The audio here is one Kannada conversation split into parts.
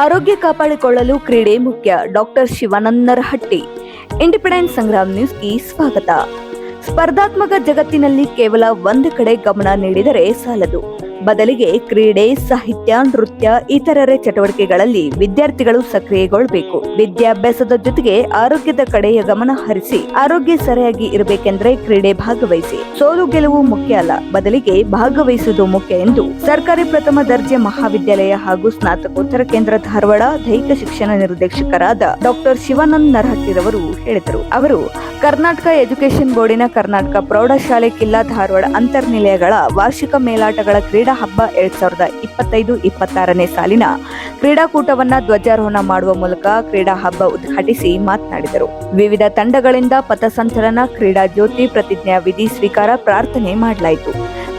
ಆರೋಗ್ಯ ಕಾಪಾಡಿಕೊಳ್ಳಲು ಕ್ರೀಡೆ ಮುಖ್ಯ. ಡಾಕ್ಟರ್ ಶಿವಾನಂದರ ಹಟ್ಟಿ ಇಂಡಿಪೆಂಡೆಂಟ್ ಸಂಗ್ರಾಮ್ ನ್ಯೂಸ್ಗೆ ಸ್ವಾಗತ. ಸ್ಪರ್ಧಾತ್ಮಕ ಜಗತ್ತಿನಲ್ಲಿ ಕೇವಲ ಒಂದು ಕಡೆ ಗಮನ ನೀಡಿದರೆ ಸಾಲದು. ಬದಲಿಗೆ ಕ್ರೀಡೆ, ಸಾಹಿತ್ಯ, ನೃತ್ಯ, ಇತರರೆ ಚಟುವಟಿಕೆಗಳಲ್ಲಿ ವಿದ್ಯಾರ್ಥಿಗಳು ಸಕ್ರಿಯಗೊಳ್ಳಬೇಕು ವಿದ್ಯಾಭ್ಯಾಸದ ಜೊತೆಗೆ ಆರೋಗ್ಯದ ಕಡೆಯ ಗಮನ ಹರಿಸಿ, ಆರೋಗ್ಯ ಸರಿಯಾಗಿ ಇರಬೇಕೆಂದ್ರೆ ಕ್ರೀಡೆ ಭಾಗವಹಿಸಿ. ಸೋಲು ಗೆಲುವು ಮುಖ್ಯ ಅಲ್ಲ, ಬದಲಿಗೆ ಭಾಗವಹಿಸುವುದು ಮುಖ್ಯ ಎಂದು ಸರ್ಕಾರಿ ಪ್ರಥಮ ದರ್ಜೆ ಮಹಾವಿದ್ಯಾಲಯ ಹಾಗೂ ಸ್ನಾತಕೋತ್ತರ ಕೇಂದ್ರ ಧಾರವಾಡ ದೈಹಿಕ ಶಿಕ್ಷಣ ನಿರ್ದೇಶಕರಾದ ಡಾಕ್ಟರ್ ಶಿವಾನಂದ್ ನರಹಟ್ಟಿರವರು ಹೇಳಿದರು. ಅವರು, ಕರ್ನಾಟಕ ಎಜುಕೇಶನ್ ಬೋರ್ಡಿನ ಕರ್ನಾಟಕ ಪ್ರೌಢಶಾಲೆ ಕಿಲ್ಲಾ ಧಾರವಾಡ ಅಂತರ್ನಿಲಯಗಳ ವಾರ್ಷಿಕ ಮೇಲಾಟಗಳ ಕ್ರೀಡಾ ಹಬ್ಬ ಎರಡ್ ಸಾವಿರದ ಇಪ್ಪತ್ತೈದು, ಇಪ್ಪತ್ತಾರನೇ ಸಾಲಿನ ಕ್ರೀಡಾಕೂಟವನ್ನ ಧ್ವಜಾರೋಹಣ ಮಾಡುವ ಮೂಲಕ ಕ್ರೀಡಾ ಹಬ್ಬ ಉದ್ಘಾಟಿಸಿ ಮಾತನಾಡಿದರು. ವಿವಿಧ ತಂಡಗಳಿಂದ ಪಥಸಂಚಲನ ಕ್ರೀಡಾ ಜ್ಯೋತಿ ಪ್ರತಿಜ್ಞಾ ವಿಧಿ ಸ್ವೀಕಾರ ಪ್ರಾರ್ಥನೆ ಮಾಡಲಾಯಿತು.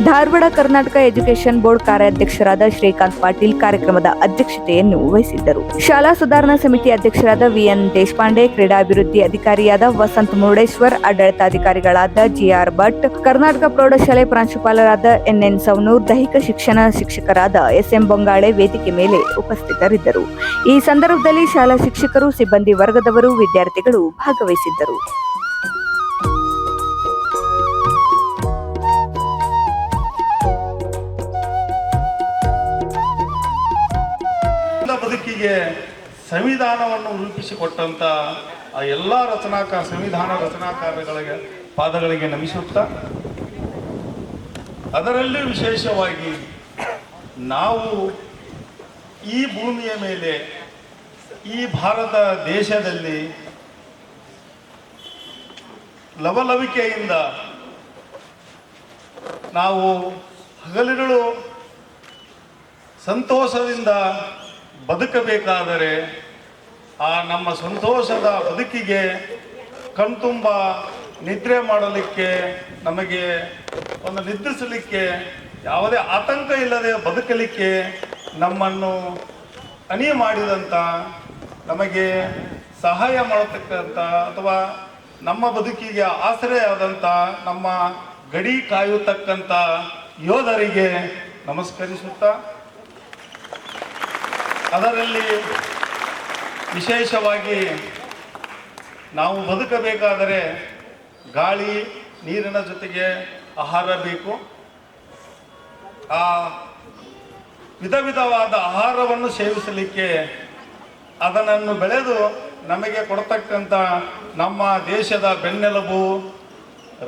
ಧಾರವಾಡ ಕರ್ನಾಟಕ ಎಜುಕೇಷನ್ ಬೋರ್ಡ್ ಕಾರ್ಯಾಧ್ಯಕ್ಷರಾದ ಶ್ರೀಕಾಂತ್ ಪಾಟೀಲ್ ಕಾರ್ಯಕ್ರಮದ ಅಧ್ಯಕ್ಷತೆಯನ್ನು ವಹಿಸಿದ್ದರು. ಶಾಲಾ ಸುಧಾರಣಾ ಸಮಿತಿ ಅಧ್ಯಕ್ಷರಾದ ವಿಎನ್ ದೇಶಪಾಂಡೆ, ಕ್ರೀಡಾಭಿವೃದ್ಧಿ ಅಧಿಕಾರಿಯಾದ ವಸಂತ ಮುರುಡೇಶ್ವರ್, ಆಡಳಿತಾಧಿಕಾರಿಗಳಾದ ಜಿಆರ್ ಭಟ್, ಕರ್ನಾಟಕ ಪ್ರೌಢಶಾಲೆ ಪ್ರಾಂಶುಪಾಲರಾದ ಎನ್ಎನ್ ಸವನೂರ್, ದೈಹಿಕ ಶಿಕ್ಷಣ ಶಿಕ್ಷಕರಾದ ಎಸ್ಎಂ ಬೊಂಗಾಳೆ ವೇದಿಕೆ ಮೇಲೆ ಉಪಸ್ಥಿತರಿದ್ದರು. ಈ ಸಂದರ್ಭದಲ್ಲಿ ಶಾಲಾ ಶಿಕ್ಷಕರು, ಸಿಬ್ಬಂದಿ ವರ್ಗದವರು, ವಿದ್ಯಾರ್ಥಿಗಳು ಭಾಗವಹಿಸಿದ್ದರು. ಬದುಕಿಗೆ ಸಂವಿಧಾನವನ್ನು ರೂಪಿಸಿಕೊಟ್ಟಂತ ಆ ಎಲ್ಲ ರಚನಾಕಾರ ಸಂವಿಧಾನ ರಚನಾಕಾರಗಳಿಗೆ ಪಾದಗಳಿಗೆ ನಮಿಸುತ್ತಾ ಅದರಲ್ಲಿ ವಿಶೇಷವಾಗಿ ನಾವು ಈ ಭೂಮಿಯ ಮೇಲೆ, ಈ ಭಾರತ ದೇಶದಲ್ಲಿ ಲವಲವಿಕೆಯಿಂದ ನಾವು ಹಗಲಿರುಳು ಸಂತೋಷದಿಂದ ಬದುಕಬೇಕಾದರೆ ಆ ನಮ್ಮ ಸಂತೋಷದ ಬದುಕಿಗೆ ಕಣ್ತುಂಬ ನಿದ್ರೆ ಮಾಡಲಿಕ್ಕೆ, ನಮಗೆ ಒಂದು ನಿದ್ರಿಸಲಿಕ್ಕೆ, ಯಾವುದೇ ಆತಂಕ ಇಲ್ಲದೆ ಬದುಕಲಿಕ್ಕೆ ನಮ್ಮನ್ನು ಅನಿ ಮಾಡಿದಂಥ ನಮಗೆ ಸಹಾಯ ಮಾಡತಕ್ಕಂಥ ಅಥವಾ ನಮ್ಮ ಬದುಕಿಗೆ ಆಸರೆಯಾದಂಥ ನಮ್ಮ ಗಡಿ ಕಾಯುತ್ತಕ್ಕಂಥ ಯೋಧರಿಗೆ ನಮಸ್ಕರಿಸುತ್ತಾ, ಅದರಲ್ಲಿ ವಿಶೇಷವಾಗಿ ನಾವು ಬದುಕಬೇಕಾದರೆ ಗಾಳಿ ನೀರಿನ ಜೊತೆಗೆ ಆಹಾರ ಬೇಕು. ಆ ವಿಧ ವಿಧವಾದ ಆಹಾರವನ್ನು ಸೇವಿಸಲಿಕ್ಕೆ ಅದನ್ನು ಬೆಳೆದು ನಮಗೆ ಕೊಡತಕ್ಕಂಥ ನಮ್ಮ ದೇಶದ ಬೆನ್ನೆಲುಬು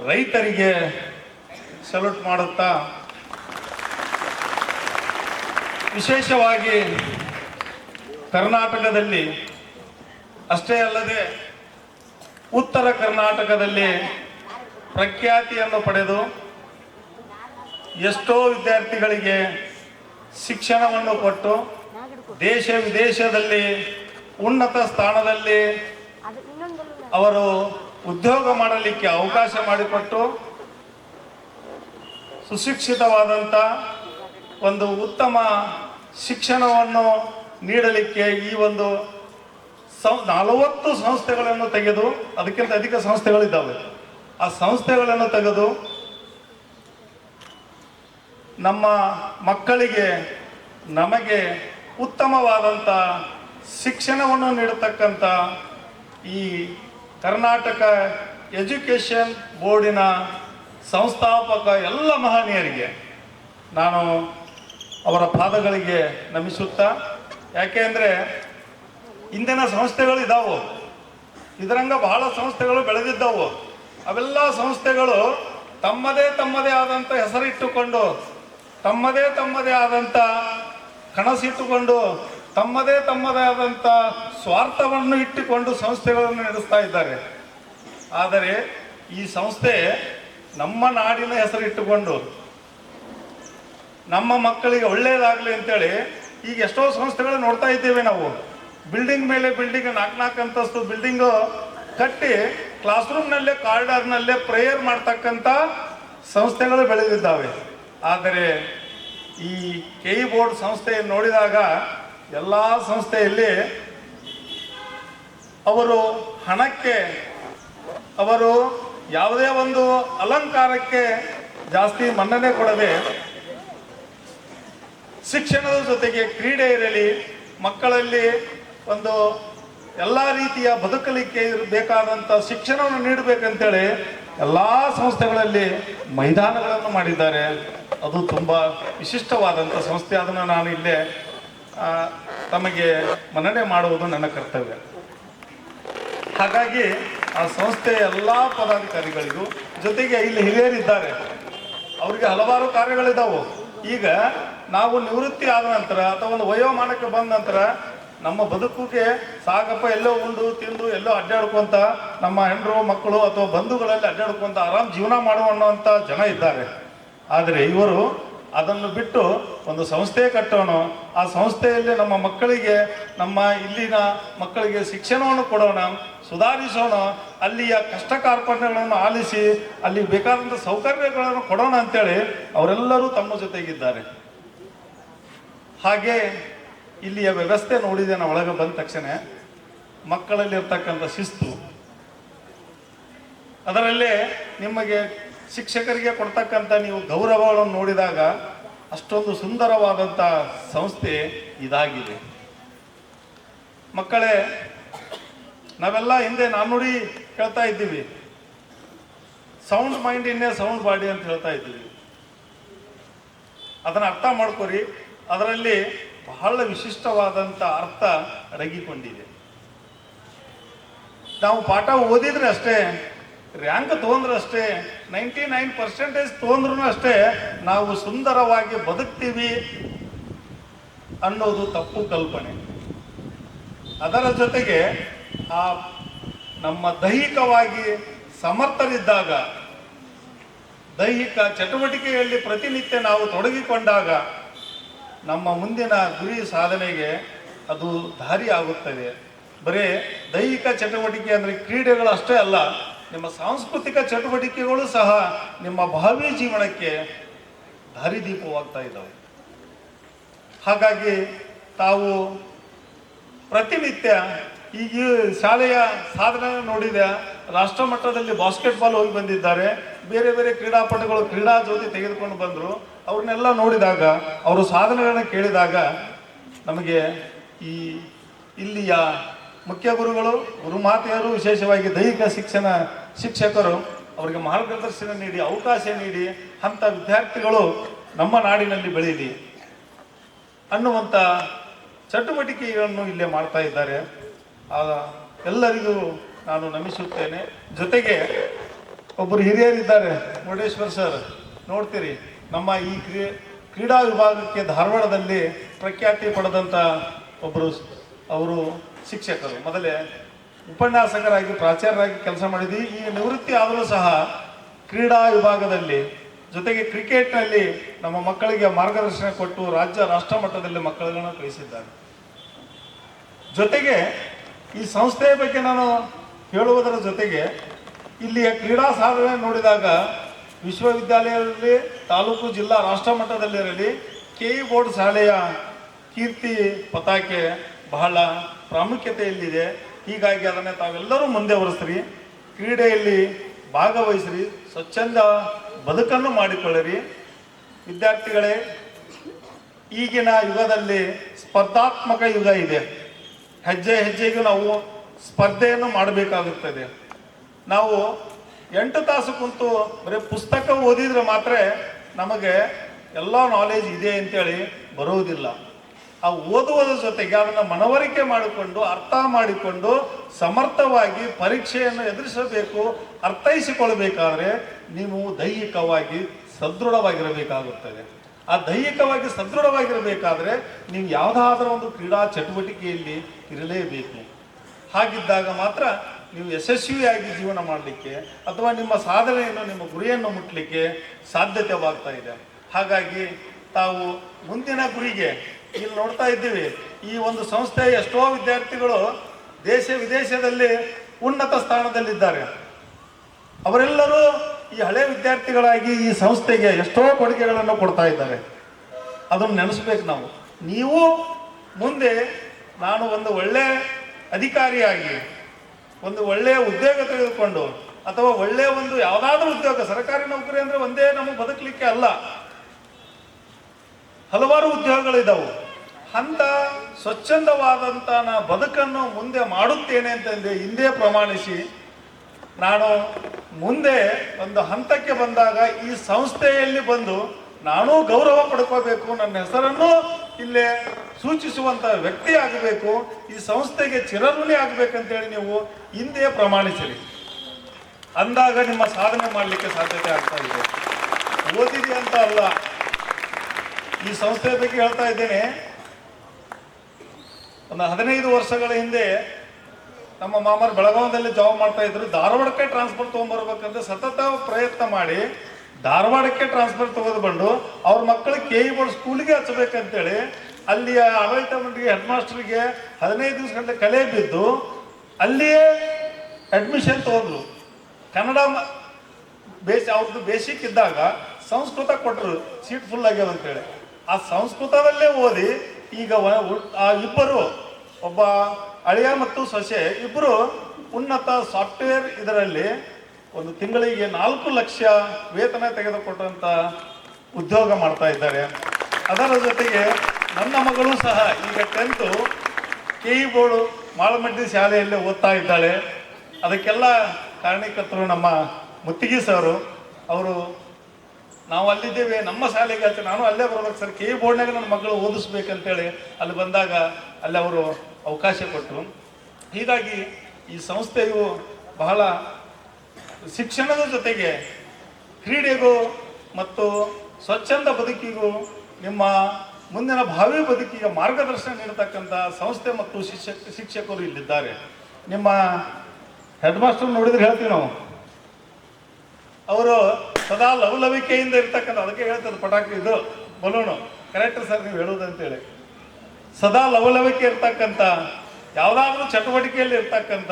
ರೈತರಿಗೆ ಸಲ್ಯೂಟ್ ಮಾಡುತ್ತಾ. ವಿಶೇಷವಾಗಿ ಕರ್ನಾಟಕದಲ್ಲಿ ಅಷ್ಟೇ ಅಲ್ಲದೆ ಉತ್ತರ ಕರ್ನಾಟಕದಲ್ಲಿ ಪ್ರಖ್ಯಾತಿಯನ್ನು ಪಡೆದು ಎಷ್ಟೋ ವಿದ್ಯಾರ್ಥಿಗಳಿಗೆ ಶಿಕ್ಷಣವನ್ನು ಕೊಟ್ಟು ದೇಶ ವಿದೇಶದಲ್ಲಿ ಉನ್ನತ ಸ್ಥಾನದಲ್ಲಿ ಅವರು ಉದ್ಯೋಗ ಮಾಡಲಿಕ್ಕೆ ಅವಕಾಶ ಮಾಡಿಕೊಟ್ಟು ಸುಶಿಕ್ಷಿತವಾದಂಥ ಒಂದು ಉತ್ತಮ ಶಿಕ್ಷಣವನ್ನು ನೀಡಲಿಕ್ಕೆ ಈ ಒಂದು ನಲವತ್ತು ಸಂಸ್ಥೆಗಳನ್ನು ತೆಗೆದು, ಅದಕ್ಕಿಂತ ಅಧಿಕ ಸಂಸ್ಥೆಗಳಿದ್ದಾವೆ. ಆ ಸಂಸ್ಥೆಗಳನ್ನು ತೆಗೆದು ನಮ್ಮ ಮಕ್ಕಳಿಗೆ ನಮಗೆ ಉತ್ತಮವಾದಂಥ ಶಿಕ್ಷಣವನ್ನು ನೀಡತಕ್ಕಂಥ ಈ ಕರ್ನಾಟಕ ಎಜುಕೇಷನ್ ಬೋರ್ಡಿನ ಸಂಸ್ಥಾಪಕ ಎಲ್ಲ ಮಹನೀಯರಿಗೆ ನಾನು ಅವರ ಪಾದಗಳಿಗೆ ನಮಿಸುತ್ತಾ, ಯಾಕೆ ಅಂದರೆ ಇಂದಿನ ಸಂಸ್ಥೆಗಳು ಇದಾವು. ಇದರಂಗ ಬಹಳ ಸಂಸ್ಥೆಗಳು ಬೆಳೆದಿದ್ದವು. ಅವೆಲ್ಲ ಸಂಸ್ಥೆಗಳು ತಮ್ಮದೇ ತಮ್ಮದೇ ಆದಂಥ ಹೆಸರಿಟ್ಟುಕೊಂಡು, ತಮ್ಮದೇ ತಮ್ಮದೇ ಆದಂಥ ಕನಸಿಟ್ಟುಕೊಂಡು, ತಮ್ಮದೇ ತಮ್ಮದೇ ಆದಂಥ ಸ್ವಾರ್ಥವನ್ನು ಇಟ್ಟುಕೊಂಡು ಸಂಸ್ಥೆಗಳನ್ನು ನಡೆಸ್ತಾ ಇದ್ದಾರೆ. ಆದರೆ ಈ ಸಂಸ್ಥೆ ನಮ್ಮ ನಾಡಿನ ಹೆಸರಿಟ್ಟುಕೊಂಡು, ನಮ್ಮ ಮಕ್ಕಳಿಗೆ ಒಳ್ಳೆಯದಾಗಲಿ ಅಂತೇಳಿ ಈಗ ಎಷ್ಟೋ ಸಂಸ್ಥೆಗಳು ನೋಡ್ತಾ ಇದ್ದೇವೆ ನಾವು. ಬಿಲ್ಡಿಂಗ್ ಮೇಲೆ ಬಿಲ್ಡಿಂಗ್ ನಾಲ್ಕು ನಾಲ್ಕು ಅಂತಸ್ತು ಬಿಲ್ಡಿಂಗು ಕಟ್ಟಿ ಕ್ಲಾಸ್ ರೂಮ್ನಲ್ಲೇ ಕಾರಿಡಾರ್ನಲ್ಲೇ ಪ್ರೇಯರ್ ಮಾಡ್ತಕ್ಕಂಥ ಸಂಸ್ಥೆಗಳು ಬೆಳೆದಿದ್ದಾವೆ. ಆದರೆ ಈ ಕೆ ಬೋರ್ಡ್ ಸಂಸ್ಥೆಯನ್ನು ನೋಡಿದಾಗ ಎಲ್ಲ ಸಂಸ್ಥೆಯಲ್ಲಿ ಅವರು ಹಣಕ್ಕೆ, ಅವರು ಯಾವುದೇ ಒಂದು ಅಲಂಕಾರಕ್ಕೆ ಜಾಸ್ತಿ ಮನ್ನಣೆ ಕೊಡದೆ ಶಿಕ್ಷಣದ ಜೊತೆಗೆ ಕ್ರೀಡೆ ಇರಲಿ, ಮಕ್ಕಳಲ್ಲಿ ಒಂದು ಎಲ್ಲ ರೀತಿಯ ಬದುಕಲಿಕ್ಕೆ ಬೇಕಾದಂಥ ಶಿಕ್ಷಣವನ್ನು ನೀಡಬೇಕಂತೇಳಿ ಎಲ್ಲ ಸಂಸ್ಥೆಗಳಲ್ಲಿ ಮೈದಾನಗಳನ್ನು ಮಾಡಿದ್ದಾರೆ. ಅದು ತುಂಬ ವಿಶಿಷ್ಟವಾದಂಥ ಸಂಸ್ಥೆ. ಅದನ್ನು ನಾನು ಇಲ್ಲೇ ತಮಗೆ ಮನ್ನಣೆ ಮಾಡುವುದು ನನ್ನ ಕರ್ತವ್ಯ. ಹಾಗಾಗಿ ಆ ಸಂಸ್ಥೆಯ ಎಲ್ಲ ಪದಾಧಿಕಾರಿಗಳಿಗೂ, ಜೊತೆಗೆ ಇಲ್ಲಿ ಹಿರಿಯರಿದ್ದಾರೆ. ಅವರಿಗೆ ಹಲವಾರು ಕಾರ್ಯಗಳಿದ್ದಾವೆ ಈಗ ನಾವು ನಿವೃತ್ತಿ ಆದ ನಂತರ ಅಥವಾ ಒಂದು ವಯೋಮಾನಕ್ಕೆ ಬಂದ ನಂತರ ನಮ್ಮ ಬದುಕಿಗೆ ಸಾಗಪ್ಪ ಎಲ್ಲೋ ಉಂಡು, ತಿಂದು, ಎಲ್ಲೋ ಅಡ್ಡಾಡ್ಕೊಂತ ನಮ್ಮ ಹೆಂಡರು, ಮಕ್ಕಳು ಅಥವಾ ಬಂಧುಗಳಲ್ಲಿ ಅಡ್ಡಾಡ್ಕೊಂತ ಆರಾಮ್ ಜೀವನ ಮಾಡುವ ಅನ್ನುವಂಥ ಜನ ಇದ್ದಾರೆ. ಆದರೆ ಇವರು ಅದನ್ನು ಬಿಟ್ಟು ಒಂದು ಸಂಸ್ಥೆ ಕಟ್ಟೋಣ. ಆ ಸಂಸ್ಥೆಯಲ್ಲಿ ನಮ್ಮ ಮಕ್ಕಳಿಗೆ, ನಮ್ಮ ಇಲ್ಲಿನ ಮಕ್ಕಳಿಗೆ ಶಿಕ್ಷಣವನ್ನು ಕೊಡೋಣ, ಸುಧಾರಿಸೋಣ. ಅಲ್ಲಿಯ ಕಷ್ಟ ಕಾರ್ಪಣ್ಯಗಳನ್ನು ಆಲಿಸಿ, ಅಲ್ಲಿ ಬೇಕಾದಂಥ ಸೌಕರ್ಯಗಳನ್ನು ಕೊಡೋಣ ಅಂತೇಳಿ ಅವರೆಲ್ಲರೂ ತಮ್ಮ ಜೊತೆಗಿದ್ದಾರೆ. ಹಾಗೆ ಇಲ್ಲಿಯ ವ್ಯವಸ್ಥೆ ನೋಡಿದೆ ನಾವು ಒಳಗೆ ಬಂದ ತಕ್ಷಣ, ಮಕ್ಕಳಲ್ಲಿರ್ತಕ್ಕಂಥ ಶಿಸ್ತು. ಅದರಲ್ಲೇ ನಿಮಗೆ ಶಿಕ್ಷಕರಿಗೆ ಕೊಡ್ತಕ್ಕಂಥ ನೀವು ಗೌರವಗಳನ್ನು ನೋಡಿದಾಗ ಅಷ್ಟೊಂದು ಸುಂದರವಾದಂಥ ಸಂಸ್ಥೆ ಇದಾಗಿದೆ. ಮಕ್ಕಳೇ, ನಾವೆಲ್ಲ ಹಿಂದೆ ನಾನುಡಿ ಹೇಳ್ತಾ ಇದ್ದೀವಿ. Sound mind in sound body ಅಂತ ಹೇಳ್ತಾ ಇದ್ದೀವಿ. ಅದನ್ನು ಅರ್ಥ ಮಾಡ್ಕೊರಿ. ಅದರಲ್ಲಿ ಬಹಳ ವಿಶಿಷ್ಟವಾದಂಥ ಅರ್ಥ ಅಡಗಿಕೊಂಡಿದೆ. ನಾವು ಪಾಠ ಓದಿದ್ರೆ ಅಷ್ಟೇ ರ್ಯಾಂಕ್ ತೊಗೊಂಡ್ರೆ ಅಷ್ಟೇ ನೈಂಟಿ ನೈನ್ ಪರ್ಸೆಂಟೇಜ್ ತೊಗೊಂಡ್ರು ಅಷ್ಟೇ ನಾವು ಸುಂದರವಾಗಿ ಬದುಕ್ತೀವಿ ಅನ್ನೋದು ತಪ್ಪು ಕಲ್ಪನೆ. ಅದರ ಜೊತೆಗೆ ಆ ನಮ್ಮ ದೈಹಿಕವಾಗಿ ಸಮರ್ಥರಿದ್ದಾಗ, ದೈಹಿಕ ಚಟುವಟಿಕೆಯಲ್ಲಿ ಪ್ರತಿನಿತ್ಯ ನಾವು ತೊಡಗಿಕೊಂಡಾಗ ನಮ್ಮ ಮುಂದಿನ ಗುರಿ ಸಾಧನೆಗೆ ಅದು ದಾರಿ ಆಗುತ್ತದೆ. ಬರೀ ದೈಹಿಕ ಚಟುವಟಿಕೆ ಅಂದರೆ ಕ್ರೀಡೆಗಳು ಅಷ್ಟೇ ಅಲ್ಲ, ನಿಮ್ಮ ಸಾಂಸ್ಕೃತಿಕ ಚಟುವಟಿಕೆಗಳು ಸಹ ನಿಮ್ಮ ಭಾವಿ ಜೀವನಕ್ಕೆ ದಾರಿದೀಪವಾಗ್ತಾ ಇದ್ದಾವೆ. ಹಾಗಾಗಿ ತಾವು ಪ್ರತಿನಿತ್ಯ ಈಗ ಶಾಲೆಯ ಸಾಧನೆ ನೋಡಿದ ರಾಷ್ಟ್ರ ಮಟ್ಟದಲ್ಲಿ ಬಾಸ್ಕೆಟ್ಬಾಲ್ ಹೋಗಿ ಬಂದಿದ್ದಾರೆ. ಬೇರೆ ಬೇರೆ ಕ್ರೀಡಾಪಟುಗಳು ಕ್ರೀಡಾ ಜ್ಯೋತಿ ತೆಗೆದುಕೊಂಡು ಬಂದರು. ಅವ್ರನ್ನೆಲ್ಲ ನೋಡಿದಾಗ, ಅವರು ಸಾಧನೆಗಳನ್ನ ಕೇಳಿದಾಗ ನಮಗೆ ಈ ಇಲ್ಲಿಯ ಮುಖ್ಯ ಗುರುಗಳು ಗುರುಮಾತೆಯರು ವಿಶೇಷವಾಗಿ ದೈಹಿಕ ಶಿಕ್ಷಣ ಶಿಕ್ಷಕರು, ಅವರಿಗೆ ಮಾರ್ಗದರ್ಶನ ನೀಡಿ, ಅವಕಾಶ ನೀಡಿ, ಅಂಥ ವಿದ್ಯಾರ್ಥಿಗಳು ನಮ್ಮ ನಾಡಿನಲ್ಲಿ ಬೆಳೀಲಿ ಅನ್ನುವಂಥ ಚಟುವಟಿಕೆಗಳನ್ನು ಇಲ್ಲೇ ಮಾಡ್ತಾ ಇದ್ದಾರೆ. ಎಲ್ಲರಿಗೂ ನಾನು ನಮಿಸುತ್ತೇನೆ. ಜೊತೆಗೆ ಒಬ್ಬರು ಹಿರಿಯರಿದ್ದಾರೆ, ಮುರುಡೇಶ್ವರ್ ಸರ್ ನೋಡ್ತೀರಿ, ನಮ್ಮ ಈ ಕ್ರೀ, ಕ್ರೀಡಾ ವಿಭಾಗಕ್ಕೆ ಧಾರವಾಡದಲ್ಲಿ ಪ್ರಖ್ಯಾತಿ ಪಡೆದಂಥ ಒಬ್ಬರು ಅವರು ಶಿಕ್ಷಕರು. ಮೊದಲೇ ಉಪನ್ಯಾಸಕರಾಗಿ, ಪ್ರಾಚಾರ್ಯರಾಗಿ ಕೆಲಸ ಮಾಡಿದ್ವಿ. ಈ ನಿವೃತ್ತಿ ಆದರೂ ಸಹ ಕ್ರೀಡಾ ವಿಭಾಗದಲ್ಲಿ, ಜೊತೆಗೆ ಕ್ರಿಕೆಟ್ನಲ್ಲಿ ನಮ್ಮ ಮಕ್ಕಳಿಗೆ ಮಾರ್ಗದರ್ಶನ ಕೊಟ್ಟು ರಾಜ್ಯ, ರಾಷ್ಟ್ರ ಮಟ್ಟದಲ್ಲಿ ಮಕ್ಕಳನ್ನು ಕಳಿಸಿದ್ದಾರೆ. ಜೊತೆಗೆ ಈ ಸಂಸ್ಥೆಯ ಬಗ್ಗೆ ನಾನು ಹೇಳುವುದರ ಜೊತೆಗೆ ಇಲ್ಲಿಯ ಕ್ರೀಡಾ ಸಾಧನೆ ನೋಡಿದಾಗ ವಿಶ್ವವಿದ್ಯಾಲಯದಲ್ಲಿ ತಾಲೂಕು ಜಿಲ್ಲಾ ರಾಷ್ಟ್ರ ಮಟ್ಟದಲ್ಲಿರಲಿ ಕೆ ಇ ಬೋರ್ಡ್ ಶಾಲೆಯ ಕೀರ್ತಿ ಪತಾಕೆ ಬಹಳ ಪ್ರಾಮುಖ್ಯತೆಯಲ್ಲಿದೆ. ಹೀಗಾಗಿ ಅದನ್ನು ತಾವೆಲ್ಲರೂ ಮುಂದೆ ಬರೆಸ್ರಿ ಕ್ರೀಡೆಯಲ್ಲಿ ಭಾಗವಹಿಸ್ರಿ, ಸ್ವಚ್ಛಂದ ಬದುಕನ್ನು ಮಾಡಿಕೊಳ್ಳಿರಿ. ವಿದ್ಯಾರ್ಥಿಗಳೇ, ಈಗಿನ ಯುಗದಲ್ಲಿ ಸ್ಪರ್ಧಾತ್ಮಕ ಯುಗ ಇದೆ. ಹೆಜ್ಜೆ ಹೆಜ್ಜೆಗೂ ನಾವು ಸ್ಪರ್ಧೆಯನ್ನು ಮಾಡಬೇಕಾಗುತ್ತದೆ. ನಾವು ಎಂಟು ತಾಸು ಕುಂತು ಬರೀ ಪುಸ್ತಕ ಓದಿದ್ರೆ ಮಾತ್ರ ನಮಗೆ ಎಲ್ಲ ನಾಲೆಜ್ ಇದೆ ಅಂತೇಳಿ ಬರುವುದಿಲ್ಲ ಆ ಓದುವುದರ ಜೊತೆಗೆ ಅದನ್ನು ಮನವರಿಕೆ ಮಾಡಿಕೊಂಡು, ಅರ್ಥ ಮಾಡಿಕೊಂಡು, ಸಮರ್ಥವಾಗಿ ಪರೀಕ್ಷೆಯನ್ನು ಎದುರಿಸಬೇಕು ಅರ್ಥೈಸಿಕೊಳ್ಳಬೇಕಾದ್ರೆ ನೀವು ದೈಹಿಕವಾಗಿ ಸದೃಢವಾಗಿರಬೇಕಾಗುತ್ತದೆ. ಆ ದೈಹಿಕವಾಗಿ ಸದೃಢವಾಗಿರಬೇಕಾದ್ರೆ ನೀವು ಯಾವುದಾದ್ರೂ ಒಂದು ಕ್ರೀಡಾ ಚಟುವಟಿಕೆಯಲ್ಲಿ ಇರಲೇಬೇಕು. ಹಾಗಿದ್ದಾಗ ಮಾತ್ರ ನೀವು ಯಶಸ್ವಿಯಾಗಿ ಜೀವನ ಮಾಡಲಿಕ್ಕೆ ಅಥವಾ ನಿಮ್ಮ ಸಾಧನೆಯನ್ನು ನಿಮ್ಮ ಗುರಿಯನ್ನು ಮುಟ್ಟಲಿಕ್ಕೆ ಸಾಧ್ಯತೆವಾಗ್ತಾ ಇದೆ. ಹಾಗಾಗಿ ತಾವು ಮುಂದಿನ ಗುರಿಗೆ ಇಲ್ಲಿ ನೋಡ್ತಾ ಇದ್ದೀವಿ. ಈ ಒಂದು ಸಂಸ್ಥೆಯ ಎಷ್ಟೋ ವಿದ್ಯಾರ್ಥಿಗಳು ದೇಶ ವಿದೇಶದಲ್ಲಿ ಉನ್ನತ ಸ್ಥಾನದಲ್ಲಿದ್ದಾರೆ. ಅವರೆಲ್ಲರೂ ಈ ಹಳೆ ವಿದ್ಯಾರ್ಥಿಗಳಾಗಿ ಈ ಸಂಸ್ಥೆಗೆ ಎಷ್ಟೋ ಕೊಡುಗೆಗಳನ್ನು ಕೊಡ್ತಾ ಇದ್ದಾರೆ. ಅದನ್ನು ನೆನೆಸ್ಬೇಕು ನಾವು. ನೀವು ಮುಂದೆ ನಾನು ಒಂದು ಒಳ್ಳೆ ಅಧಿಕಾರಿಯಾಗಿ ಒಂದು ಒಳ್ಳೆಯ ಉದ್ಯೋಗ ತೆಗೆದುಕೊಂಡು ಅಥವಾ ಒಳ್ಳೆಯ ಒಂದು ಯಾವುದಾದ್ರೂ ಉದ್ಯೋಗ, ಸರ್ಕಾರಿ ನೌಕರಿ ಅಂದರೆ ಒಂದೇ ನಮಗೆ ಬದುಕಲಿಕ್ಕೆ ಅಲ್ಲ. ಹಲವಾರು ಉದ್ಯೋಗಗಳಿದ್ದಾವೆ ಅಂತ ಸ್ವಚ್ಛಂದವಾದಂಥ ನಾ ಬದುಕನ್ನು ಮುಂದೆ ಮಾಡುತ್ತೇನೆ ಅಂತಂದು ಹಿಂದೆ ಪ್ರಮಾಣಿಸಿ ನಾನು ಮುಂದೆ ಒಂದು ಹಂತಕ್ಕೆ ಬಂದಾಗ ಈ ಸಂಸ್ಥೆಯಲ್ಲಿ ಬಂದು ನಾನೂ ಗೌರವ ಪಡ್ಕೋಬೇಕು, ನನ್ನ ಹೆಸರನ್ನು ಇಲ್ಲೇ ಸೂಚಿಸುವಂತ ವ್ಯಕ್ತಿ ಆಗಬೇಕು, ಈ ಸಂಸ್ಥೆಗೆ ಚಿರಋಣಿ ಆಗಬೇಕಂತೇಳಿ ನೀವು ಹಿಂದೆ ಪ್ರಮಾಣಿಸಿರಿ. ಅಂದಾಗ ನಿಮ್ಮ ಸಾಧನೆ ಮಾಡಲಿಕ್ಕೆ ಸಾಧ್ಯತೆ ಆಗ್ತಾ ಇದೆ. ಓದಿದೆ ಅಂತ ಅಲ್ಲ. ಈ ಸಂಸ್ಥೆ ಬಗ್ಗೆ ಹೇಳ್ತಾ ಇದ್ದೇನೆ. ಒಂದು ಹದಿನೈದು ವರ್ಷಗಳ ಹಿಂದೆ ನಮ್ಮ ಮಾಮರು ಬೆಳಗಾವದಲ್ಲಿ ಜಾಬ್ ಮಾಡ್ತಾ ಇದ್ರು. ಧಾರವಾಡಕ್ಕೆ ಟ್ರಾನ್ಸ್ಫರ್ ತೊಗೊಂಡ್ಬರ್ಬೇಕಂತ ಸತತ ಪ್ರಯತ್ನ ಮಾಡಿ ಧಾರವಾಡಕ್ಕೆ ಟ್ರಾನ್ಸ್ಫರ್ ತಗೋದು ಬಂದು ಅವ್ರ ಮಕ್ಕಳು ಕೆ ಇ ಬೋರ್ಡ್ ಸ್ಕೂಲ್ಗೆ ಹಚ್ಚಬೇಕಂತೇಳಿ ಅಲ್ಲಿಯ ಆಡಳಿತ ಮಂಡಳಿಗೆ ಹೆಡ್ ಮಾಸ್ಟರ್ಗೆ ಹದಿನೈದು ದಿವಸ ಗಂಟೆ ಕಲೆ ಬಿದ್ದು ಅಲ್ಲಿಯೇ ಅಡ್ಮಿಷನ್ ತಗೊಂಡ್ರು. ಕನ್ನಡ ಬೇಸಿ, ಅವ್ರದ್ದು ಬೇಸಿಕ್ ಇದ್ದಾಗ ಸಂಸ್ಕೃತ ಕೊಟ್ಟರು ಸೀಟ್ ಫುಲ್ ಆಗ್ಯಾವ ಅಂತೇಳಿ. ಆ ಸಂಸ್ಕೃತದಲ್ಲೇ ಓದಿ ಈಗ ಆ ಇಬ್ಬರು, ಒಬ್ಬ ಅಳಿಯ ಮತ್ತು ಸೊಸೆ ಇಬ್ಬರು ಉನ್ನತ ಸಾಫ್ಟ್ವೇರ್ ಇದರಲ್ಲಿ ಒಂದು ತಿಂಗಳಿಗೆ ನಾಲ್ಕು ಲಕ್ಷ ವೇತನ ತೆಗೆದುಕೊಟ್ಟಂತ ಉದ್ಯೋಗ ಮಾಡ್ತಾ ಇದ್ದಾರೆ. ಅದರ ಜೊತೆಗೆ ನನ್ನ ಮಗಳು ಸಹ ಈಗ tenth K E board Malamaddi ಶಾಲೆಯಲ್ಲಿ ಓದ್ತಾ ಇದ್ದಾಳೆ. ಅದಕ್ಕೆಲ್ಲ ಕಾರಣೀಕರ್ತರು ನಮ್ಮ ಮುತ್ತಿಗೆ ಸರು, ಅವರು ನಾವು ಅಲ್ಲಿದ್ದೇವೆ, ನಮ್ಮ ಶಾಲೆಗೆ ಹಚ್ಚಿ ನಾನು ಅಲ್ಲೇ ಬರ್ಬೇಕು ಸರ್ ಕೆ ಇ ಬೋರ್ಡ್ನಾಗ ನನ್ನ ಮಗಳು ಓದಿಸ್ಬೇಕಂತೇಳಿ ಅಲ್ಲಿ ಬಂದಾಗ ಅಲ್ಲಿ ಅವರು ಅವಕಾಶ ಕೊಟ್ಟರು. ಹೀಗಾಗಿ ಈ ಸಂಸ್ಥೆಯು ಬಹಳ ಶಿಕ್ಷಣದ ಜೊತೆಗೆ ಕ್ರೀಡೆಗೂ ಮತ್ತು ಸ್ವಚ್ಛಂದ ಬದುಕಿಗೂ ನಿಮ್ಮ ಮುಂದಿನ ಭಾವಿ ಬದುಕಿಗೆ ಮಾರ್ಗದರ್ಶನ ನೀಡತಕ್ಕಂಥ ಸಂಸ್ಥೆ ಮತ್ತು ಶಿಕ್ಷಕ ಶಿಕ್ಷಕರು ಇಲ್ಲಿದ್ದಾರೆ. ನಿಮ್ಮ ಹೆಡ್ ಮಾಸ್ಟರ್ ನೋಡಿದ್ರೆ ಹೇಳ್ತೀವಿ ನಾವು. ಅವರು ಸದಾ ಲವಲವಿಕೆಯಿಂದ ಇರ್ತಕ್ಕಂಥ, ಅದಕ್ಕೆ ಹೇಳ್ತದೆ ಪಟಾಕಿ ಇದು, ಬಲೂನು. ಕರೆಕ್ಟ್ ಸರ್ ನೀವು ಹೇಳೋದು ಸದಾ ಲವಲವಿಕೆ ಇರ್ತಕ್ಕಂಥ, ಯಾವುದಾದ್ರೂ ಚಟುವಟಿಕೆಯಲ್ಲಿ ಇರ್ತಕ್ಕಂಥ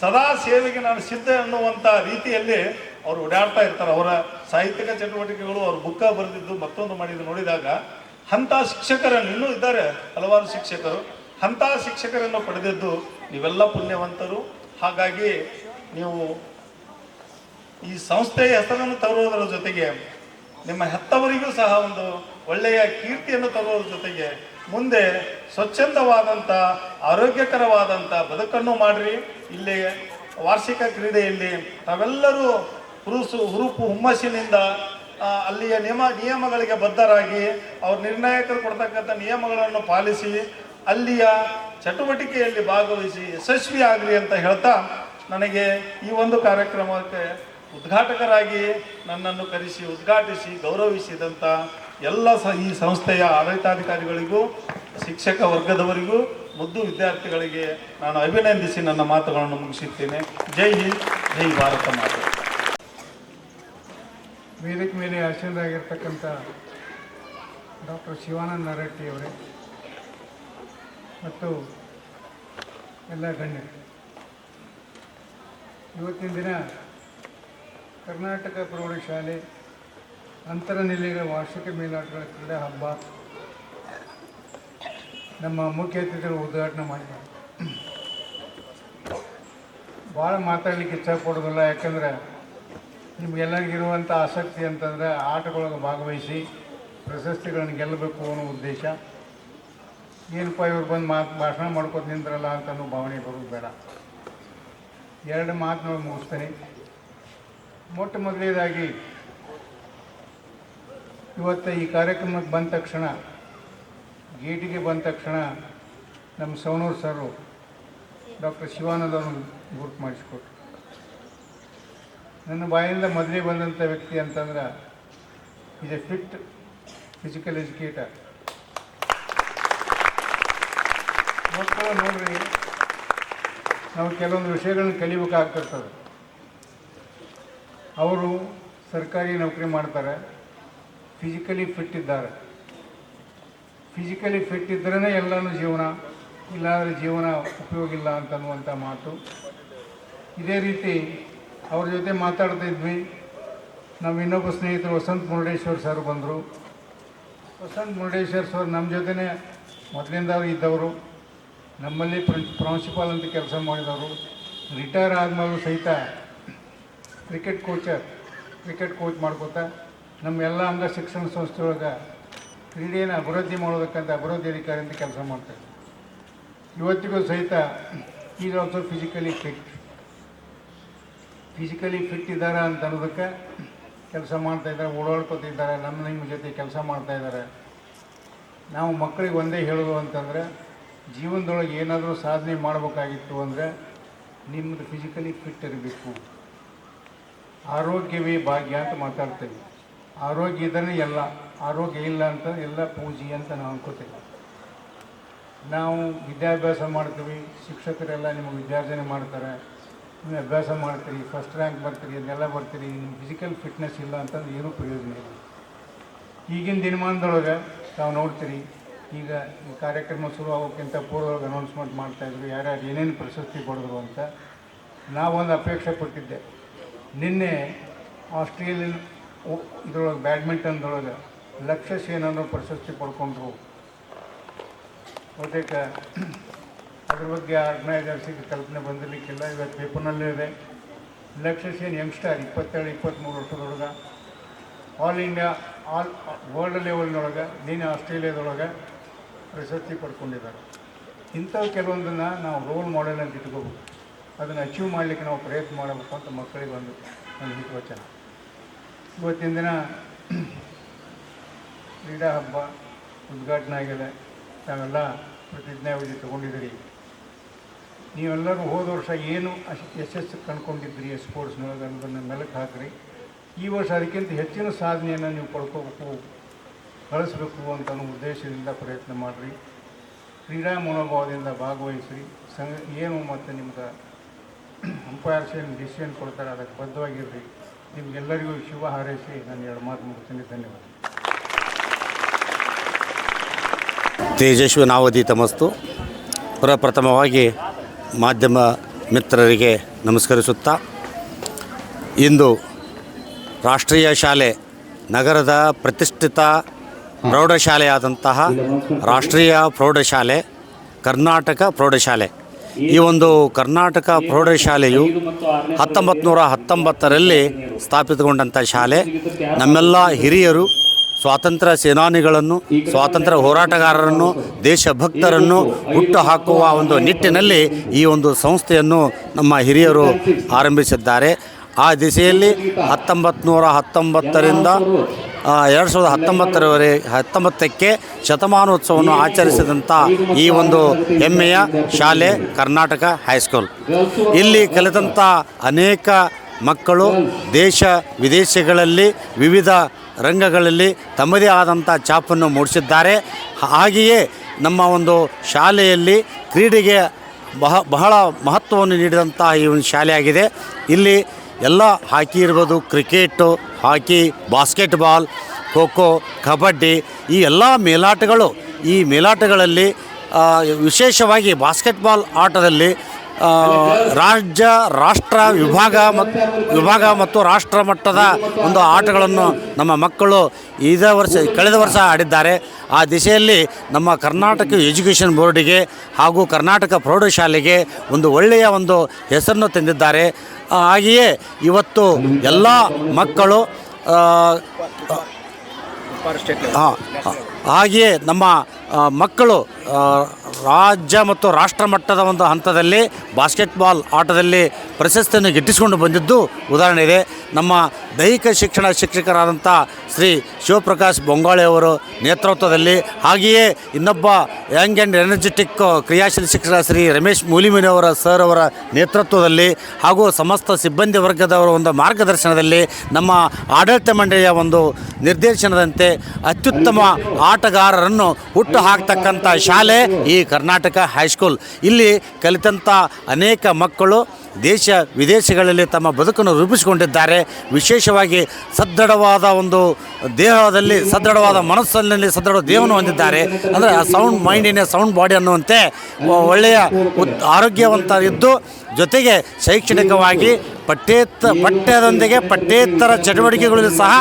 ಸದಾ ಸೇವೆಗೆ ನಾನು ಸಿದ್ಧ ಅನ್ನುವಂಥ ರೀತಿಯಲ್ಲಿ ಅವರು ಓಡಾಡ್ತಾ ಇರ್ತಾರೆ. ಅವರ ಸಾಹಿತ್ಯಿಕ ಚಟುವಟಿಕೆಗಳು, ಅವ್ರ ಬುಕ್ಕ ಬರೆದಿದ್ದು ಮತ್ತೊಂದು ಮಾಡಿದ್ದು ನೋಡಿದಾಗ, ಅಂಥ ಶಿಕ್ಷಕರನ್ನು ಇನ್ನೂ ಇದ್ದಾರೆ ಹಲವಾರು ಶಿಕ್ಷಕರು. ಅಂಥ ಶಿಕ್ಷಕರನ್ನು ಪಡೆದಿದ್ದು ನೀವೆಲ್ಲ ಪುಣ್ಯವಂತರು. ಹಾಗಾಗಿ ನೀವು ಈ ಸಂಸ್ಥೆಯ ಹೆಸರನ್ನು ತರುವುದರ ಜೊತೆಗೆ ನಿಮ್ಮ ಹೆತ್ತವರಿಗೂ ಸಹ ಒಂದು ಒಳ್ಳೆಯ ಕೀರ್ತಿಯನ್ನು ತರುವುದರ ಜೊತೆಗೆ ಮುಂದೆ ಸ್ವಚ್ಛಂದವಾದಂಥ ಆರೋಗ್ಯಕರವಾದಂಥ ಬದುಕನ್ನು ಮಾಡಿರಿ. ಇಲ್ಲಿ ವಾರ್ಷಿಕ ಕ್ರೀಡೆಯಲ್ಲಿ ತಾವೆಲ್ಲರೂ ಹುರುಸು, ಹುರುಪು ಹುಮ್ಮಸ್ಸಿನಿಂದ ಅಲ್ಲಿಯ ನಿಯಮ, ನಿಯಮಗಳಿಗೆ ಬದ್ಧರಾಗಿ ಅವ್ರ ನಿರ್ಣಾಯಕರು ಕೊಡ್ತಕ್ಕಂಥ ನಿಯಮಗಳನ್ನು ಪಾಲಿಸಿ, ಅಲ್ಲಿಯ ಚಟುವಟಿಕೆಯಲ್ಲಿ ಭಾಗವಹಿಸಿ ಯಶಸ್ವಿ ಆಗಲಿ ಅಂತ ಹೇಳ್ತಾ ನನಗೆ ಈ ಒಂದು ಕಾರ್ಯಕ್ರಮಕ್ಕೆ ಉದ್ಘಾಟಕರಾಗಿ ನನ್ನನ್ನು ಕರೆಸಿ, ಉದ್ಘಾಟಿಸಿ ಗೌರವಿಸಿದಂಥ ಎಲ್ಲ ಸ, ಈ ಸಂಸ್ಥೆಯ ಆಡಳಿತಾಧಿಕಾರಿಗಳಿಗೂ, ಶಿಕ್ಷಕ ವರ್ಗದವರಿಗೂ, ಮುದ್ದು ವಿದ್ಯಾರ್ಥಿಗಳಿಗೆ ನಾನು ಅಭಿನಂದಿಸಿ ನನ್ನ ಮಾತುಗಳನ್ನು ಮುಗಿಸುತ್ತೇನೆ. ಜೈ ಹಿಂದ್, ಜೈ ಭಾರತ ಮಾತೆ. ವೇದಿಕೆ ಮೇಲೆ ಆಸೀನರಾಗಿರ್ತಕ್ಕಂಥ ಡಾಕ್ಟರ್ ಶಿವಾನಂದ ನರಟ್ಟಿ ಅವರೇ ಮತ್ತು ಎಲ್ಲ ಗಣ್ಯರು. ಇವತ್ತಿನ ದಿನ ಕರ್ನಾಟಕ ಪ್ರೌಢಶಾಲೆ ಅಂತರನಿಲಯಗಳ ವಾರ್ಷಿಕ ಮೇಲಾಟಗಳ ಕ್ರೀಡೆ ಹಬ್ಬ ನಮ್ಮ ಮುಖ್ಯ ಅತಿಥಿಗಳು ಉದ್ಘಾಟನೆ ಮಾಡಿದ್ದಾರೆ. ಭಾಳ ಮಾತಾಡಲಿಕ್ಕೆ ಇಷ್ಟಪಡೋದಿಲ್ಲ ಯಾಕಂದರೆ ನಿಮಗೆಲ್ಲರಿಗಿರುವಂಥ ಆಸಕ್ತಿ ಅಂತಂದರೆ ಆಟಗಳಿಗೆ ಭಾಗವಹಿಸಿ ಪ್ರಶಸ್ತಿಗಳನ್ನು ಗೆಲ್ಲಬೇಕು ಅನ್ನೋ ಉದ್ದೇಶ. ಏನಪ್ಪ ಇವ್ರು ಬಂದು ಮಾತು, ಭಾಷಣ ಮಾಡ್ಕೊತ ನಿಂದ್ರಲ್ಲ ಅಂತ ಅನ್ನೋ ಭಾವನೆ ಬರೋದು ಬೇಡ. ಎರಡು ಮಾತುಗಳು ಮುಗಿಸ್ತೇನೆ. ಮೊಟ್ಟ ಮೊದಲನೇದಾಗಿ ಇವತ್ತು ಈ ಕಾರ್ಯಕ್ರಮಕ್ಕೆ ಬಂದ ತಕ್ಷಣ, ಗೇಟಿಗೆ ಬಂದ ತಕ್ಷಣ ನಮ್ಮ ಸವಣೂರು ಸರು ಡಾಕ್ಟರ್ ಶಿವಾನಂದ ಅವ್ರನ್ನ ಗುರುತು ಮಾಡಿಸ್ಕೊಟ್ರು. ನನ್ನ ಬಾಯಿಂದ ಮೊದಲೇ ಬಂದಂಥ ವ್ಯಕ್ತಿ ಅಂತಂದ್ರೆ is a fit physical educator ಮಕ್ಕಳು ನೋಡ್ರಿ, ನಾವು ಕೆಲವೊಂದು ವಿಷಯಗಳನ್ನ ಕಲಿಬೇಕಾಗ್ತಿರ್ತದೆ. ಅವರು ಸರ್ಕಾರಿ ನೌಕರಿ ಮಾಡ್ತಾರೆ. ಫಿಸಿಕಲಿ ಫಿಟ್ ಇದ್ದಾರೆ. ಫಿಸಿಕಲಿ ಫಿಟ್ ಇದ್ರೇ ಎಲ್ಲನೂ ಜೀವನ. ಇಲ್ಲಾಂದರೆ ಜೀವನ ಉಪಯೋಗ ಇಲ್ಲ ಅಂತನ್ನುವಂಥ ಮಾತು. ಇದೇ ರೀತಿ ಅವ್ರ ಜೊತೆ ಮಾತಾಡ್ತಾ ಇದ್ವಿ. ನಮ್ಮ ಇನ್ನೊಬ್ಬ ಸ್ನೇಹಿತರು ವಸಂತ ಮುರುಡೇಶ್ವರ್ ಸರ್ ಬಂದರು. ವಸಂತ ಮುರುಡೇಶ್ವರ್ ಸರ್ ನಮ್ಮ ಜೊತೆನೇ ಮೊದಲಿಂದ ಇದ್ದವರು. ನಮ್ಮಲ್ಲಿ ಪ್ರಾಂಶುಪಾಲ್ ಅಂತ ಕೆಲಸ ಮಾಡಿದವರು. ರಿಟೈರ್ ಆದಮೇಲೂ ಸಹಿತ ಕ್ರಿಕೆಟ್ ಕೋಚರ್ ಕ್ರಿಕೆಟ್ ಕೋಚ್ ಮಾಡ್ಕೋತಾ ನಮ್ಮ ಎಲ್ಲ ಅಂಗ ಶಿಕ್ಷಣ ಸಂಸ್ಥೆಯೊಳಗೆ ಕ್ರೀಡೆಯನ್ನು ಅಭಿವೃದ್ಧಿ ಮಾಡೋದಕ್ಕಂತ ಅಭಿವೃದ್ಧಿ ಅಧಿಕಾರಿ ಅಂತ ಕೆಲಸ ಮಾಡ್ತಾರೆ ಇವತ್ತಿಗೂ ಸಹಿತ is also physically fit physically fit ಇದ್ದಾರೆ ಅಂತ ಅನ್ನೋದಕ್ಕೆ ಕೆಲಸ ಮಾಡ್ತಾ ಇದ್ದಾರೆ ಓಡಾಡ್ಕೊತಿದ್ದಾರೆ ನಮ್ಮ ನಿಮ್ಮ ಜೊತೆ ಕೆಲಸ ಮಾಡ್ತಾ ಇದ್ದಾರೆ. ನಾವು ಮಕ್ಕಳಿಗೆ ಒಂದೇ ಹೇಳೋದು ಅಂತಂದರೆ, ಜೀವನದೊಳಗೆ ಏನಾದರೂ ಸಾಧನೆ ಮಾಡಬೇಕಾಗಿತ್ತು ಅಂದರೆ ನಿಮ್ಮದು ಫಿಸಿಕಲಿ ಫಿಟ್ ಇರಬೇಕು. ಆರೋಗ್ಯವೇ ಭಾಗ್ಯ ಅಂತ ಮಾತಾಡ್ತೇವೆ ಆರೋಗ್ಯ ಇದ್ದರೆ ಎಲ್ಲ, ಆರೋಗ್ಯ ಇಲ್ಲ ಅಂತ ಎಲ್ಲ ಪೂಜೆ ಅಂತ ನಾವು ಅನ್ಕೋತೀವಿ. ನಾವು ವಿದ್ಯಾಭ್ಯಾಸ ಮಾಡ್ತೀವಿ, ಶಿಕ್ಷಕರೆಲ್ಲ ನಿಮಗೆ ವಿದ್ಯಾರ್ಜನೆ ಮಾಡ್ತಾರೆ. ನೀವು ಅಭ್ಯಾಸ ಮಾಡ್ತೀರಿ ಫಸ್ಟ್ ರ್ಯಾಂಕ್ ಬರ್ತೀರಿ, ಅದೆಲ್ಲ ಬರ್ತೀರಿ ನಿಮ್ಮ ಫಿಸಿಕಲ್ ಫಿಟ್ನೆಸ್ ಇಲ್ಲ ಅಂತಂದ್ರೆ ಏನೂ ಪ್ರಯೋಜನ ಇಲ್ಲ. ಈಗಿನ ದಿನಮಾನದೊಳಗೆ ನಾವು ನೋಡ್ತೀರಿ, ಈಗ ಈ ಕಾರ್ಯಕ್ರಮ ಶುರು ಆಗೋಕ್ಕಿಂತ ಪೂರ್ವದೊಳಗೆ ಅನೌನ್ಸ್ಮೆಂಟ್ ಮಾಡ್ತಾಯಿದ್ರು ಯಾರ್ಯಾರು ಏನೇನು ಪ್ರಶಸ್ತಿ ಪಡೆದ್ರು ಅಂತ ನಾವೊಂದು ಅಪೇಕ್ಷೆ ಪಟ್ಟಿದ್ದೆ. ನಿನ್ನೆ ಆಸ್ಟ್ರೇಲಿಯನ್ ಇದರೊಳಗೆ ಬ್ಯಾಡ್ಮಿಂಟನ್ದೊಳಗೆ ಲಕ್ಷ್ಯ ಸೇನನ್ನು ಪ್ರಶಸ್ತಿ ಪಡ್ಕೊಂಡ್ರು. ಬಹುತೇಕ ಅದ್ರ ಬಗ್ಗೆ ಆರ್ಗನೈಸರ್ಸಿಗೆ ಕಲ್ಪನೆ ಬಂದಿರಲಿಕ್ಕಿಲ್ಲ, ಇವತ್ತು ಪೇಪರ್ನಲ್ಲೇ ಇದೆ. ಲಕ್ಷ್ಯ ಸೇನ್ ಯಂಗ್ಸ್ಟರ್ ಇಪ್ಪತ್ತೇಳು ಇಪ್ಪತ್ತ್ಮೂರು ವರ್ಷದೊಳಗೆ, ಆಲ್ ಇಂಡಿಯಾ, ಆಲ್ ವರ್ಲ್ಡ್ ಲೆವೆಲ್ನೊಳಗೆ, ನೀನು ಆಸ್ಟ್ರೇಲಿಯಾದೊಳಗೆ ಪ್ರಶಸ್ತಿ ಪಡ್ಕೊಂಡಿದ್ದಾರೆ. ಇಂಥವು ಕೆಲವೊಂದನ್ನು ನಾವು ರೋಲ್ ಮಾಡೆಲ್ ಅಂತ ಇಟ್ಕೋಬೇಕು. ಅದನ್ನು ಅಚೀವ್ ಮಾಡಲಿಕ್ಕೆ ನಾವು ಪ್ರಯತ್ನ ಮಾಡಬೇಕು ಅಂತ ಮಕ್ಕಳಿಗೆ ಒಂದು ಒಂದು ಹಿತವಚನ. ಇವತ್ತಿನ ದಿನ ಕ್ರೀಡಾ ಹಬ್ಬ ಉದ್ಘಾಟನೆ ಆಗಿದೆ. ತಾವೆಲ್ಲ ಪ್ರತಿಜ್ಞಾವಿಧಿ ತೊಗೊಂಡಿದ್ದೀರಿ. ನೀವೆಲ್ಲರೂ ಹೋದ ವರ್ಷ ಏನು ಅಶ್, ಯಶಸ್ಸು ಕಂಡ್ಕೊಂಡಿದ್ರಿ ಸ್ಪೋರ್ಟ್ಸ್ನೊಳಗೆ ಅನ್ನೋದನ್ನು ಮೆಲಕ್ಕೆ ಹಾಕ್ರಿ. ಈ ವರ್ಷ ಅದಕ್ಕಿಂತ ಹೆಚ್ಚಿನ ಸಾಧನೆಯನ್ನು ನೀವು ಪಡ್ಕೋಬೇಕು, ಗಳಿಸ್ಬೇಕು ಅಂತ ಉದ್ದೇಶದಿಂದ ಪ್ರಯತ್ನ ಮಾಡಿರಿ. ಕ್ರೀಡಾ ಮನೋಭಾವದಿಂದ ಭಾಗವಹಿಸ್ರಿ. ಸಂಘ, ಏನು ಮತ್ತು ನಿಮ್ಗೆ ಅಂಪೈರ್ಸ್ ಏನು ಡಿಸಿಷನ್ ಕೊಡ್ತಾರೆ, ಅದಕ್ಕೆ ಬದ್ಧವಾಗಿರ್ರಿ. ನಿಮಗೆಲ್ಲರಿಗೂ ಶುಭ ಹಾರೈಸಿ ನಾನು ಎರಡು ಮಾತು ಮುಗಿಸ್ತೀನಿ. ಧನ್ಯವಾದ. ತೇಜಸ್ವಿ ನಾವಧೀತಮಸ್ತು ಪ್ರಪ್ರಥಮವಾಗಿ ಮಾಧ್ಯಮ ಮಿತ್ರರಿಗೆ ನಮಸ್ಕರಿಸುತ್ತಾ, ಇಂದು ರಾಷ್ಟ್ರೀಯ ಶಾಲೆ, ನಗರದ ಪ್ರತಿಷ್ಠಿತ ಪ್ರೌಢಶಾಲೆಯಾದಂತಹ ರಾಷ್ಟ್ರೀಯ ಪ್ರೌಢಶಾಲೆ, ಕರ್ನಾಟಕ ಪ್ರೌಢಶಾಲೆ. ಈ ಒಂದು ಕರ್ನಾಟಕ ಪ್ರೌಢಶಾಲೆಯು ಹತ್ತೊಂಬತ್ತು ನೂರ ಹತ್ತೊಂಬತ್ತರಲ್ಲಿ ಸ್ಥಾಪಿತಗೊಂಡಂಥ ಶಾಲೆ. ನಮ್ಮೆಲ್ಲ ಹಿರಿಯರು, ಸ್ವಾತಂತ್ರ್ಯ ಸೇನಾನಿಗಳನ್ನು, ಸ್ವಾತಂತ್ರ್ಯ ಹೋರಾಟಗಾರರನ್ನು, ದೇಶಭಕ್ತರನ್ನು ಹುಟ್ಟು ಹಾಕುವ ಒಂದು ನಿಟ್ಟಿನಲ್ಲಿ ಈ ಒಂದು ಸಂಸ್ಥೆಯನ್ನು ನಮ್ಮ ಹಿರಿಯರು ಆರಂಭಿಸಿದ್ದಾರೆ. ಆ ದಿಸೆಯಲ್ಲಿ ಹತ್ತೊಂಬತ್ತು ನೂರ ಹತ್ತೊಂಬತ್ತರಿಂದ ಎರಡು ಸಾವಿರದ ಹತ್ತೊಂಬತ್ತರವರೆಗೆ ಹತ್ತೊಂಬತ್ತಕ್ಕೆ ಶತಮಾನೋತ್ಸವವನ್ನು ಆಚರಿಸಿದಂಥ ಈ ಒಂದು ಹೆಮ್ಮೆಯ ಶಾಲೆ ಕರ್ನಾಟಕ ಹೈಸ್ಕೂಲ್. ಇಲ್ಲಿ ಕಲಿತಂಥ ಅನೇಕ ಮಕ್ಕಳು ದೇಶ ವಿದೇಶಗಳಲ್ಲಿ ವಿವಿಧ ರಂಗಗಳಲ್ಲಿ ತಮ್ಮದೇ ಆದಂಥ ಛಾಪನ್ನು ಮೂಡಿಸಿದ್ದಾರೆ. ಹಾಗೆಯೇ ನಮ್ಮ ಒಂದು ಶಾಲೆಯಲ್ಲಿ ಕ್ರೀಡೆಗೆ ಬಹ, ಬಹಳ ಮಹತ್ವವನ್ನು ನೀಡಿದಂಥ ಈ ಒಂದು ಶಾಲೆಯಾಗಿದೆ. ಇಲ್ಲಿ ಎಲ್ಲ ಹಾಕಿ ಇರ್ಬೋದು, cricket, hockey, basketball kho kho kabaddi, ಈ ಎಲ್ಲ ಮೇಲಾಟಗಳು, ಈ ಮೇಲಾಟಗಳಲ್ಲಿ ವಿಶೇಷವಾಗಿ ಬಾಸ್ಕೆಟ್ಬಾಲ್ ಆಟದಲ್ಲಿ ರಾಜ್ಯ, ರಾಷ್ಟ್ರ, ವಿಭಾಗ ಮತ್ತು ವಿಭಾಗ ಮತ್ತು ರಾಷ್ಟ್ರ ಮಟ್ಟದ ಒಂದು ಆಟಗಳನ್ನು ನಮ್ಮ ಮಕ್ಕಳು ಇದೇ ವರ್ಷ, ಕಳೆದ ವರ್ಷ ಆಡಿದ್ದಾರೆ. ಆ ದಿಶೆಯಲ್ಲಿ ನಮ್ಮ ಕರ್ನಾಟಕ ಎಜುಕೇಷನ್ ಬೋರ್ಡಿಗೆ ಹಾಗೂ ಕರ್ನಾಟಕ ಪ್ರೌಢಶಾಲೆಗೆ ಒಂದು ಒಳ್ಳೆಯ ಒಂದು ಹೆಸರನ್ನು ತಂದಿದ್ದಾರೆ. ಹಾಗೆಯೇ ಇವತ್ತು ಎಲ್ಲ ಮಕ್ಕಳು ಹಾಗೆಯೇ ನಮ್ಮ ಮಕ್ಕಳು ರಾಜ್ಯ ಮತ್ತು ರಾಷ್ಟ್ರ ಮಟ್ಟದ ಒಂದು ಹಂತದಲ್ಲಿ ಬಾಸ್ಕೆಟ್ಬಾಲ್ ಆಟದಲ್ಲಿ ಪ್ರಶಸ್ತಿಯನ್ನು ಗಿಟ್ಟಿಸಿಕೊಂಡು ಬಂದಿದ್ದು ಉದಾಹರಣೆ ಇದೆ. ನಮ್ಮ ದೈಹಿಕ ಶಿಕ್ಷಣ ಶಿಕ್ಷಕರಾದಂಥ ಶ್ರೀ ಶಿವಪ್ರಕಾಶ್ ಬೊಂಗಾಳೆ ಅವರು ನೇತೃತ್ವದಲ್ಲಿ ಹಾಗೆಯೇ ಇನ್ನೊಬ್ಬ ಯಂಗ್ ಆ್ಯಂಡ್ ಎನರ್ಜೆಟಿಕ್ ಕ್ರಿಯಾಶೀಲ ಶಿಕ್ಷಕ ಶ್ರೀ ರಮೇಶ್ ಮೂಲಿಮಿನವರ ಸರ್ ಅವರ ನೇತೃತ್ವದಲ್ಲಿ ಹಾಗೂ ಸಮಸ್ತ ಸಿಬ್ಬಂದಿ ವರ್ಗದವರ ಒಂದು ಮಾರ್ಗದರ್ಶನದಲ್ಲಿ ನಮ್ಮ ಆಡಳಿತ ಮಂಡಳಿಯ ಒಂದು ನಿರ್ದೇಶನದಂತೆ ಅತ್ಯುತ್ತಮ ಆಟಗಾರರನ್ನು ಹುಟ್ಟು ಹಾಕ್ತಕ್ಕಂಥ ಶಾಲೆ ಈ ಕರ್ನಾಟಕ ಹೈಸ್ಕೂಲ್. ಇಲ್ಲಿ ಕಲಿತಂಥ ಅನೇಕ ಮಕ್ಕಳು ದೇಶ ವಿದೇಶಗಳಲ್ಲಿ ತಮ್ಮ ಬದುಕನ್ನು ರೂಪಿಸಿಕೊಂಡಿದ್ದಾರೆ. ವಿಶೇಷವಾಗಿ ಸದೃಢವಾದ ಒಂದು ದೇಹದಲ್ಲಿ, ಸದೃಢವಾದ ಮನಸ್ಸಿನಲ್ಲಿ ಸದೃಢ ದೇಹವನ್ನು ಹೊಂದಿದ್ದಾರೆ. ಅಂದರೆ ಆ sound mind in sound body ಅನ್ನುವಂತೆ ಒಳ್ಳೆಯ ಆರೋಗ್ಯವಂತ ಇದ್ದು ಜೊತೆಗೆ ಶೈಕ್ಷಣಿಕವಾಗಿ ಪಠ್ಯೇತ ಪಠ್ಯದೊಂದಿಗೆ ಪಠ್ಯೇತರ ಚಟುವಟಿಕೆಗಳಲ್ಲಿ ಸಹ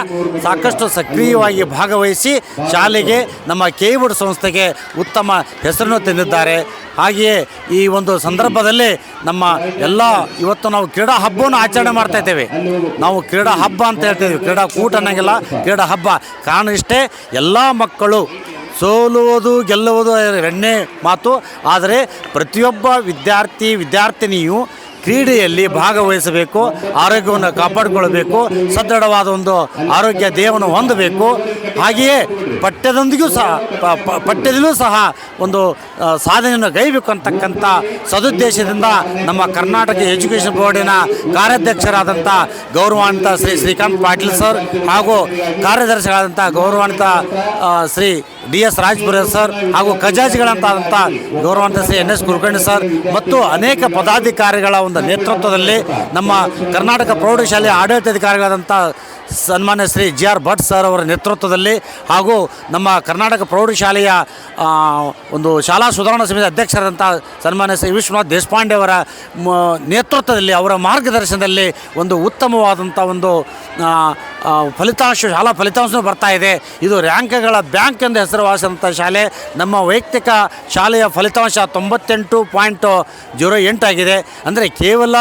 ಸಾಕಷ್ಟು ಸಕ್ರಿಯವಾಗಿ ಭಾಗವಹಿಸಿ ಶಾಲೆಗೆ ನಮ್ಮ ಕೇಬೋರ್ಡ್ ಸಂಸ್ಥೆಗೆ ಉತ್ತಮ ಹೆಸರನ್ನು ತಂದಿದ್ದಾರೆ. ಹಾಗೆಯೇ ಈ ಒಂದು ಸಂದರ್ಭದಲ್ಲಿ ನಮ್ಮ ಎಲ್ಲ ಇವತ್ತು ನಾವು ಕ್ರೀಡಾ ಹಬ್ಬವನ್ನು ಆಚರಣೆ ಮಾಡ್ತಾ ಇದ್ದೇವೆ. ನಾವು ಕ್ರೀಡಾ ಹಬ್ಬ ಅಂತ ಹೇಳ್ತೇವೆ ಕ್ರೀಡಾ ಕೂಟ ಅನ್ನಂಗಿಲ್ಲ, ಕ್ರೀಡಾ ಹಬ್ಬ. ಕಾರಣ ಇಷ್ಟೇ, ಎಲ್ಲ ಮಕ್ಕಳು ಸೋಲುವುದು, ಗೆಲ್ಲುವುದು ಎರಡನೇ ಮಾತು. ಆದರೆ ಪ್ರತಿಯೊಬ್ಬ ವಿದ್ಯಾರ್ಥಿ, ವಿದ್ಯಾರ್ಥಿನಿಯು ಕ್ರೀಡೆಯಲ್ಲಿ ಭಾಗವಹಿಸಬೇಕು, ಆರೋಗ್ಯವನ್ನು ಕಾಪಾಡಿಕೊಳ್ಳಬೇಕು, ಸದೃಢವಾದ ಒಂದು ಆರೋಗ್ಯ ದೇಹವನ್ನು ಹೊಂದಬೇಕು. ಹಾಗೆಯೇ ಪಠ್ಯದೊಂದಿಗೂ ಸಹ ಪಠ್ಯದಲ್ಲೂ ಸಹ ಒಂದು ಸಾಧನೆಯನ್ನು ಗೈಬೇಕು ಅಂತಕ್ಕಂಥ ಸದುದ್ದೇಶದಿಂದ ನಮ್ಮ ಕರ್ನಾಟಕ ಎಜುಕೇಷನ್ ಬೋರ್ಡಿನ ಕಾರ್ಯಾಧ್ಯಕ್ಷರಾದಂಥ ಗೌರವಾನ್ವಿತ ಶ್ರೀ ಶ್ರೀಕಾಂತ್ ಪಾಟೀಲ್ ಸರ್ ಹಾಗೂ ಕಾರ್ಯದರ್ಶಿಗಳಾದಂಥ ಗೌರವಾನ್ವಿತ Shri D S Rajpura sir ಹಾಗೂ ಖಜಾಜಿಗಳಂತಾದಂಥ ಗೌರವಾನ್ವಿತ Shri N S Kulkarni sir ಮತ್ತು ಅನೇಕ ಪದಾಧಿಕಾರಿಗಳ ಒಂದು ನೇತೃತ್ವದಲ್ಲಿ ನಮ್ಮ ಕರ್ನಾಟಕ ಪ್ರೌಢಶಾಲೆಯ ಆಡಳಿತಾಧಿಕಾರಿಗಳಾದಂಥ ಸನ್ಮಾನ್ಯ Shri G R Bhat sir ಅವರ ನೇತೃತ್ವದಲ್ಲಿ ಹಾಗೂ ನಮ್ಮ ಕರ್ನಾಟಕ ಪ್ರೌಢಶಾಲೆಯ ಒಂದು ಶಾಲಾ ಸುಧಾರಣಾ ಸಮಿತಿ ಅಧ್ಯಕ್ಷರಾದಂಥ ಸನ್ಮಾನ್ಯ ಶ್ರೀ ವಿಶ್ವನಾಥ್ ದೇಶಪಾಂಡೆ ಅವರ ನೇತೃತ್ವದಲ್ಲಿ ಅವರ ಮಾರ್ಗದರ್ಶನದಲ್ಲಿ ಒಂದು ಉತ್ತಮವಾದಂಥ ಒಂದು ಫಲಿತಾಂಶ, ಶಾಲಾ ಫಲಿತಾಂಶ ಬರ್ತಾ ಇದೆ. ಇದು ರ್ಯಾಂಕ್ಗಳ ಬ್ಯಾಂಕ್ ಎಂದು ಹೆಸರುವಾಸಿದಂಥ ಶಾಲೆ. ನಮ್ಮ ವೈಯಕ್ತಿಕ ಶಾಲೆಯ ಫಲಿತಾಂಶ ತೊಂಬತ್ತೆಂಟು ಪಾಯಿಂಟ್ ಜೀರೋ ಎಂಟಾಗಿದೆ ಅಂದರೆ ಕೇವಲ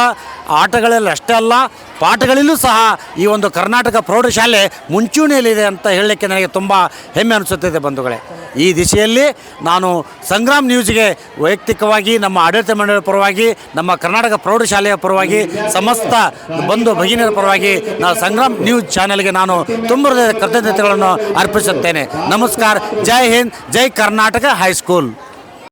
ಆಟಗಳಲ್ಲಿ ಅಷ್ಟೇ ಅಲ್ಲ, ಪಾಠಗಳಲ್ಲೂ ಸಹ ಈ ಒಂದು ಕರ್ನಾಟಕ ಪ್ರೌಢಶಾಲೆ ಮುಂಚೂಣಿಯಲ್ಲಿದೆ ಅಂತ ಹೇಳಲಿಕ್ಕೆ ನನಗೆ ತುಂಬ ಹೆಮ್ಮೆ ಅನಿಸುತ್ತಿದೆ ಬಂಧುಗಳೇ. ಈ ದಿಶೆಯಲ್ಲಿ ನಾನು ಸಂಗ್ರಾಮ್ ನ್ಯೂಸ್ಗೆ ವೈಯಕ್ತಿಕವಾಗಿ, ನಮ್ಮ ಆಡಳಿತ ಮಂಡಳಿಯ ಪರವಾಗಿ, ನಮ್ಮ ಕರ್ನಾಟಕ ಪ್ರೌಢಶಾಲೆಯ ಪರವಾಗಿ, ಸಮಸ್ತ ಬಂಧು ಭಗಿನಿಯರ ಪರವಾಗಿ ನಾನು ಸಂಗ್ರಾಮ್ ನ್ಯೂಸ್ ಚಾನೆಲ್ಗೆ ನಾನು ತುಂಬ ಕೃತಜ್ಞತೆಗಳನ್ನು ಅರ್ಪಿಸುತ್ತೇನೆ. ನಮಸ್ಕಾರ. Jai Hind Jai Karnataka high school.